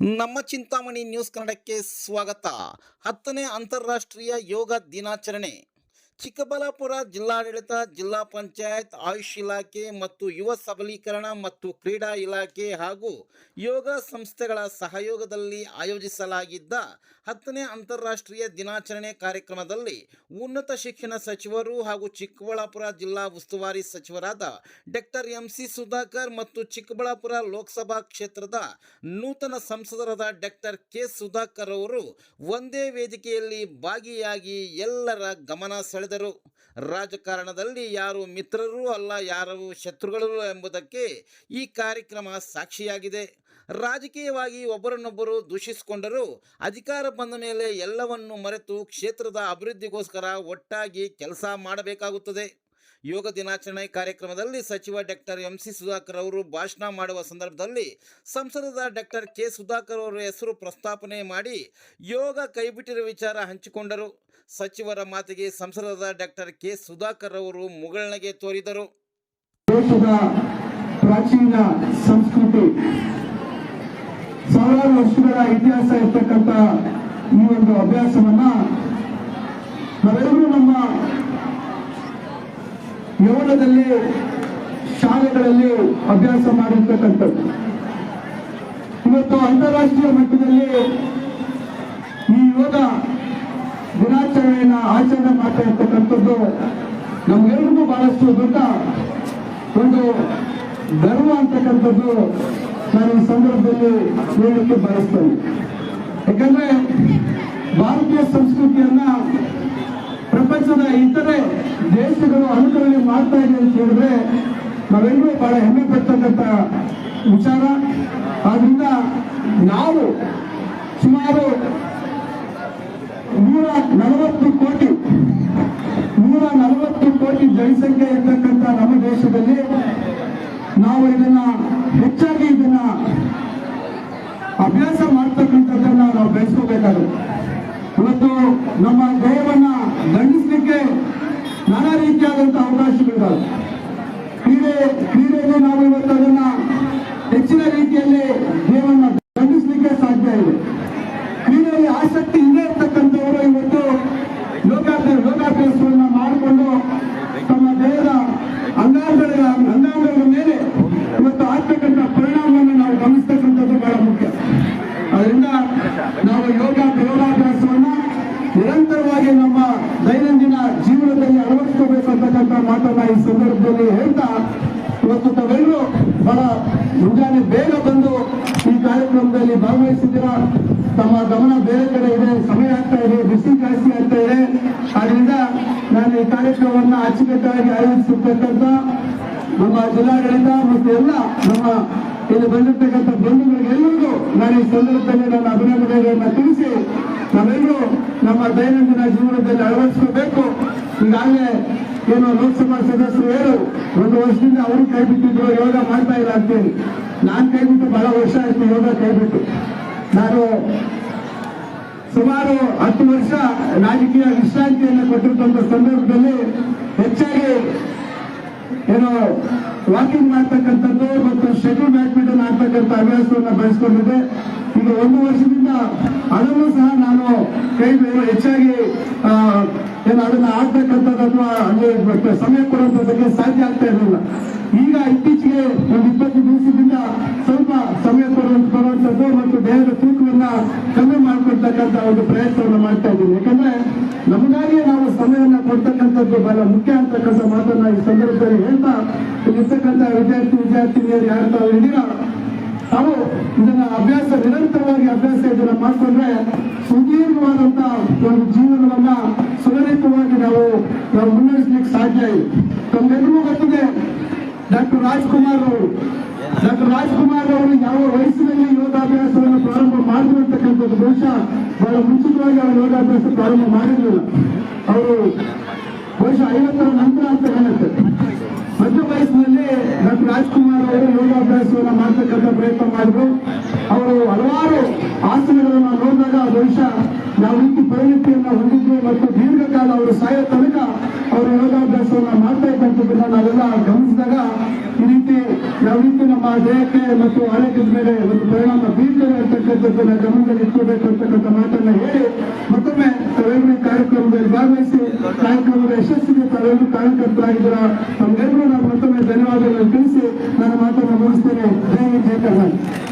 ನಮ್ಮ ಚಿಂತಾಮಣಿ ನ್ಯೂಸ್ ಕನ್ನಡಕ್ಕೆ ಸ್ವಾಗತ. ಹತ್ತನೇ ಅಂತಾರಾಷ್ಟ್ರೀಯ ಯೋಗ ದಿನಾಚರಣೆ. ಚಿಕ್ಕಬಳ್ಳಾಪುರ ಜಿಲ್ಲಾಡಳಿತ, ಜಿಲ್ಲಾ ಪಂಚಾಯತ್, ಆಯುಷ್ ಇಲಾಖೆ ಮತ್ತು ಯುವ ಸಬಲೀಕರಣ ಮತ್ತು ಕ್ರೀಡಾ ಇಲಾಖೆ ಹಾಗೂ ಯೋಗ ಸಂಸ್ಥೆಗಳ ಸಹಯೋಗದಲ್ಲಿ ಆಯೋಜಿಸಲಾಗಿದ್ದ ಹತ್ತನೇ ಅಂತಾರಾಷ್ಟ್ರೀಯ ದಿನಾಚರಣೆ ಕಾರ್ಯಕ್ರಮದಲ್ಲಿ ಉನ್ನತ ಶಿಕ್ಷಣ ಸಚಿವರು ಹಾಗೂ ಚಿಕ್ಕಬಳ್ಳಾಪುರ ಜಿಲ್ಲಾ ಉಸ್ತುವಾರಿ ಸಚಿವರಾದ ಡಾಕ್ಟರ್ ಎಂ ಸಿ ಸುಧಾಕರ್ ಮತ್ತು ಚಿಕ್ಕಬಳ್ಳಾಪುರ ಲೋಕಸಭಾ ಕ್ಷೇತ್ರದ ನೂತನ ಸಂಸದರಾದ ಡಾಕ್ಟರ್ ಕೆ ಸುಧಾಕರ್ ಅವರು ಒಂದೇ ವೇದಿಕೆಯಲ್ಲಿ ಭಾಗಿಯಾಗಿ ಎಲ್ಲರ ಗಮನ ಸೆಳೆದರು ರಾಜಕಾರಣದಲ್ಲಿ ಯಾರು ಮಿತ್ರರೂ ಅಲ್ಲ ಯಾರು ಶತ್ರುಗಳೂ ಎಂಬುದಕ್ಕೆ ಈ ಕಾರ್ಯಕ್ರಮ ಸಾಕ್ಷಿಯಾಗಿದೆ. ರಾಜಕೀಯವಾಗಿ ಒಬ್ಬರನ್ನೊಬ್ಬರು ದೂಷಿಸಿಕೊಂಡರೂ ಅಧಿಕಾರ ಬಂದ ಮೇಲೆ ಎಲ್ಲವನ್ನು ಮರೆತು ಕ್ಷೇತ್ರದ ಅಭಿವೃದ್ಧಿಗೋಸ್ಕರ ಒಟ್ಟಾಗಿ ಕೆಲಸ ಮಾಡಬೇಕಾಗುತ್ತದೆ. ಯೋಗ ದಿನಾಚರಣೆ ಕಾರ್ಯಕ್ರಮದಲ್ಲಿ ಸಚಿವ ಡಾಕ್ಟರ್ ಎಂ ಸಿ ಸುಧಾಕರ್ ಅವರು ಭಾಷಣ ಮಾಡುವ ಸಂದರ್ಭದಲ್ಲಿ ಸಂಸದ ಡಾಕ್ಟರ್ ಕೆ ಸುಧಾಕರ್ ಅವರ ಹೆಸರು ಪ್ರಸ್ತಾಪನೆ ಮಾಡಿ ಯೋಗ ಕೈಬಿಟ್ಟಿರುವ ವಿಚಾರ ಹಂಚಿಕೊಂಡರು. ಸಚಿವರ ಮಾತಿಗೆ ಸಂಸದ ಡಾಕ್ಟರ್ ಕೆ ಸುಧಾಕರ್ ಅವರು ಮುಗಳನಗೆ ತೋರಿದರು. ಪ್ರಾಚೀನ ಸಂಸ್ಕೃತಿ ಸಾವಿರಾರು ವರ್ಷಗಳ ಇತಿಹಾಸ ಇರ್ತಕ್ಕಂಥ ಈ ಒಂದು ಅಭ್ಯಾಸವನ್ನ ನಾವೆಲ್ಲರೂ ಯೌವನದಲ್ಲಿ, ಶಾಲೆಗಳಲ್ಲಿ ಅಭ್ಯಾಸ ಮಾಡಿರ್ತಕ್ಕಂಥದ್ದು. ಇವತ್ತು ಅಂತಾರಾಷ್ಟ್ರೀಯ ಮಟ್ಟದಲ್ಲಿ ಈ ಯೋಗ ದಿನಾಚರಣೆಯನ್ನ ಆಚರಣೆ ಮಾಡ್ತಾ ಇರ್ತಕ್ಕಂಥದ್ದು ನಮ್ಗೆಲ್ರಿಗೂ ಬಹಳಷ್ಟು ದೊಡ್ಡ ಒಂದು ಗರ್ವ ಅಂತಕ್ಕಂಥದ್ದು ನಾನು ಈ ಸಂದರ್ಭದಲ್ಲಿ ಹೇಳಲಿಕ್ಕೆ ಬಯಸ್ತೇನೆ. ಯಾಕಂದ್ರೆ ಭಾರತೀಯ ಸಂಸ್ಕೃತಿಯನ್ನ ಪ್ರಪಂಚದ ಇತರೆ ದೇಶಗಳು ಅನುಕರಣೆ ಮಾಡ್ತಾ ಇದೆ ಅಂತ ಹೇಳಿದ್ರೆ ನಾವೆಲ್ಲರೂ ಬಹಳ ಹೆಮ್ಮೆ ಪಡ್ತಕ್ಕಂಥ ವಿಚಾರ. ಆದ್ರಿಂದ ನಾವು ಸುಮಾರು ನೂರ ನಲವತ್ತು ಕೋಟಿ, ನೂರ ನಲವತ್ತು ಕೋಟಿ ಜನಸಂಖ್ಯೆ ಇರ್ತಕ್ಕಂಥ ನಮ್ಮ ದೇಶದಲ್ಲಿ ನಾವು ಇದನ್ನ ಹೆಚ್ಚಾಗಿ ಇದನ್ನ ಅಭ್ಯಾಸ ಮಾಡ್ತಕ್ಕಂಥದ್ದನ್ನ ನಾವು ಬೆಳೆಸ್ಕೋಬೇಕಾಗುತ್ತೆ. ಇವತ್ತು ನಮ್ಮ ದೇಹವನ್ನ ದಂಡಿಸ್ಲಿಕ್ಕೆ ನಾನಾ ರೀತಿಯಾದಂತಹ ಅವಕಾಶಗಳಿದ್ದಾವೆ ಕ್ರೀಡೆ ಕ್ರೀಡೆಯಲ್ಲಿ ನಾವು ಇವತ್ತು ಅದನ್ನ ಹೆಚ್ಚಿನ ರೀತಿಯಲ್ಲಿ ದೇಹವನ್ನ ದಂಡಿಸ್ಲಿಕ್ಕೆ ಸಾಧ್ಯ ಇದೆ ಕ್ರೀಡೆಯಲ್ಲಿ ಆಸಕ್ತಿ ಇಲ್ಲೇ ಇರ್ತಕ್ಕಂಥವರು ಇವತ್ತು ಯೋಗಾಭ್ಯಾಸ ಯೋಗಾಭ್ಯಾಸವನ್ನ ಮಾಡಿಕೊಂಡು ತಮ್ಮ ದೇಹದ ಅಂಗಾಂಗಗಳ ಅಂಗಾಂಗಗಳ ಮೇಲೆ ಇವತ್ತು ಆಗ್ತಕ್ಕಂಥ ಪರಿಣಾಮವನ್ನು ನಾವು ಗಮನಿಸ್ತಕ್ಕಂಥದ್ದು ಬಹಳ ಮುಖ್ಯ ಅದರಿಂದ ನಾವು ಯೋಗ ಯೋಗಾಭ್ಯಾಸವನ್ನ ನಿರಂತರವಾಗಿ ನಮ್ಮ ದೈನಂದಿನ ಜೀವನದಲ್ಲಿ ಅಳವಡಿಸ್ಕೋಬೇಕು ಅಂತಕ್ಕಂಥ ಮಾತನ್ನ ಈ ಸಂದರ್ಭದಲ್ಲಿ ಹೇಳ್ತಾ ಇವತ್ತು ತಾವೆಲ್ಲರೂ ಬಹಳ ಮುಂಜಾನೆ ಬೇಗ ಬಂದು ಈ ಕಾರ್ಯಕ್ರಮದಲ್ಲಿ ಭಾಗವಹಿಸಿದ್ದೀರಾ ತಮ್ಮ ಗಮನ ಬೇರೆ ಕಡೆ ಇದೆ, ಸಮಯ ಆಗ್ತಾ ಇದೆ, ಬಿಸಿ ಜಾಸ್ತಿ ಆಗ್ತಾ ಇದೆ. ಆದ್ರಿಂದ ನಾನು ಈ ಕಾರ್ಯಕ್ರಮವನ್ನು ಅಚ್ಚುಕಟ್ಟಾಗಿ ಆಯೋಜಿಸಿರ್ತಕ್ಕಂಥ ನಮ್ಮ ಜಿಲ್ಲಾಡಳಿತ ಮತ್ತು ಎಲ್ಲ ನಮ್ಮ ಇಲ್ಲಿ ಬಂದಿರ್ತಕ್ಕಂಥ ಬಂಧುಗಳಿಗೆಲ್ಲರಿಗೂ ನಾನು ಈ ಸಂದರ್ಭದಲ್ಲಿ ನನ್ನ ಅಭಿನಂದನೆಗಳನ್ನು ತಿಳಿಸಿ ನಾವೆಲ್ಲರೂ ನಮ್ಮ ದೈನಂದಿನ ಜೀವನದಲ್ಲಿ ಅಳವಡಿಸ್ಕೋಬೇಕು. ಈಗಾಗಲೇ ಏನು ಲೋಕಸಭಾ ಸದಸ್ಯರು ಹೇಳು, ಒಂದು ವರ್ಷದಿಂದ ಅವರು ಕೈ ಬಿಟ್ಟಿದ್ರು, ಯೋಗ ಮಾಡ್ತಾ ಇಲ್ಲ ಅಂತೇಳಿ. ನಾನು ಕೈ ಬಿಟ್ಟು ಬಹಳ ವರ್ಷ ಆಯ್ತು ಯೋಗ ಕೈ ಬಿಟ್ಟು. ನಾನು ಸುಮಾರು ಹತ್ತು ವರ್ಷ ರಾಜಕೀಯ ವಿಶ್ರಾಂತಿಯನ್ನು ಕೊಟ್ಟಿರ್ತಂತ ಸಂದರ್ಭದಲ್ಲಿ ಹೆಚ್ಚಾಗಿ ಏನೋ ವಾಕಿಂಗ್ ಮಾಡ್ತಕ್ಕಂಥದ್ದು ಮತ್ತು ಶಟಲ್ ಬ್ಯಾಡ್ಮಿಂಟನ್ ಆಗ್ತಕ್ಕಂಥ ಅಭ್ಯಾಸವನ್ನು ಬೆಳೆಸ್ಕೊಂಡಿದ್ದೆ. ಈಗ ಒಂದು ವರ್ಷದಿಂದ ಅದನ್ನು ಸಹ ನಾನು ಕೈ ಹೆಚ್ಚಾಗಿ ಏನು ಅದನ್ನ ಆಗ್ಬೇಕಂತದ್ದು ಅಥವಾ ಮತ್ತೆ ಸಮಯ ಕೊಡುವಂಥದ್ದಕ್ಕೆ ಸಾಧ್ಯ ಆಗ್ತಾ ಇರಲಿಲ್ಲ. ಈಗ ಇತ್ತೀಚೆಗೆ ಒಂದು ಇಪ್ಪತ್ತು ದಿವಸದಿಂದ ಸ್ವಲ್ಪ ಸಮಯ ಕೊಡುವಂಥದ್ದು ಮತ್ತು ದೇಹದ ತೂಕವನ್ನ ಕಮ್ಮಿ ಮಾಡ್ಕೊಳ್ತಕ್ಕಂತ ಒಂದು ಪ್ರಯತ್ನವನ್ನು ಮಾಡ್ತಾ ಇದ್ದೀನಿ. ಯಾಕಂದ್ರೆ ನಮಗಾಗಿಯೇ ನಾವು ಸಮಯವನ್ನ ಕೊಡ್ತಕ್ಕಂಥದ್ದು ಬಹಳ ಮುಖ್ಯ ಅಂತಕ್ಕಂಥ ಮಾತನ್ನ ಈ ಸಂದರ್ಭದಲ್ಲಿ ಹೇಳ್ತಾ ಇಲ್ಲಿರ್ತಕ್ಕಂಥ ವಿದ್ಯಾರ್ಥಿ, ವಿದ್ಯಾರ್ಥಿನಿಯರು ಯಾರು ತಾವು ತಾವು ಇದನ್ನ ಅಭ್ಯಾಸ ನಿರಂತರವಾಗಿ ಅಭ್ಯಾಸ ಇದನ್ನ ಮಾಡ್ಕೊಂಡ್ರೆ ಸುದೀರ್ಘವಾದಂತ ಒಂದು ಜೀವನವನ್ನ ಸುಲಲಿತವಾಗಿ ನಾವು ನಾವು ಮುನ್ನಡೆಸಲಿಕ್ಕೆ ಸಾಧ್ಯ ಇದೆ ತಮ್ಮೆಲ್ಲರಿಗೂ ಗೊತ್ತಿದೆ ಡಾಕ್ಟರ್ ರಾಜ್ಕುಮಾರ್ ಅವರು. ಡಾಕ್ಟರ್ ರಾಜ್ಕುಮಾರ್ ಅವರು ಯಾವ ವಯಸ್ಸಿನಲ್ಲಿ ಯೋಗಾಭ್ಯಾಸವನ್ನು ಪ್ರಾರಂಭ ಮಾಡಿದ್ರು ಅಂತಕ್ಕಂಥದ್ದು ಬಹುಶಃ ಬಹಳ ಮುಂಚಿತವಾಗಿ ಅವರು ಯೋಗಾಭ್ಯಾಸ ಪ್ರಾರಂಭ ಮಾಡಿರಲಿಲ್ಲ. ಅವರು ಬಹುಶಃ ಐವತ್ತರ ನಂತರ ಅಂತ ಹೇಳುತ್ತೆ ಮಧ್ಯ ವಯಸ್ಸಿನಲ್ಲಿ ಡಾಕ್ಟರ್ ರಾಜ್ಕುಮಾರ್ ಅವರು ಯೋಗಾಭ್ಯಾಸವನ್ನು ಮಾಡ್ತಕ್ಕಂಥ ಪ್ರಯತ್ನ ಮಾಡಿದ್ರು. ಅವರು ಹಲವಾರು ಆಸನಗಳನ್ನು ನೋಡಿದಾಗ ಬಹುಶಃ ಯಾವ ರೀತಿ ಪರಿಣತಿಯನ್ನ ಹೊಂದಿದ್ರು ಮತ್ತು ದೀರ್ಘಕಾಲ ಅವರು ಸಾಯೋ ತನಕ ಅವರು ಯೋಗಾಭ್ಯಾಸವನ್ನು ಮಾಡ್ತಾ ಇದ್ದಂಥದ್ದನ್ನ ನಾವೆಲ್ಲ ಗಮನಿಸಿದಾಗ ರೀತಿ ನಮ್ಮ ದೇಹಕ್ಕೆ ಮತ್ತು ಆರೋಗ್ಯದ ಮೇಲೆ ಒಂದು ಪರಿಣಾಮ ಬೀರ್ತದೆ ಅಂತಕ್ಕಂಥದ್ದನ್ನ ಗಮನದಲ್ಲಿ ಇಟ್ಕೋಬೇಕು ಅಂತಕ್ಕಂಥ ಮಾತನ್ನ ಹೇಳಿ ಮತ್ತೊಮ್ಮೆ ಈ ಕಾರ್ಯಕ್ರಮದಲ್ಲಿ ಭಾಗವಹಿಸಿ ಕಾರ್ಯಕ್ರಮದ ಯಶಸ್ಸಿಗೆ ತಾವೆಲ್ಲರೂ ಕಾರಣಕರ್ತರಾಗಿದ್ದೀರ ತಮಗೆಲ್ಲರೂ ನಾನು ಮತ್ತೊಮ್ಮೆ ಧನ್ಯವಾದಗಳನ್ನು ತಿಳಿಸಿ ನನ್ನ ಮಾತನ್ನು ಮುಗಿಸ್ತೇನೆ. ಜೈ ಜಯ ಕರ್ನಾಟಕ.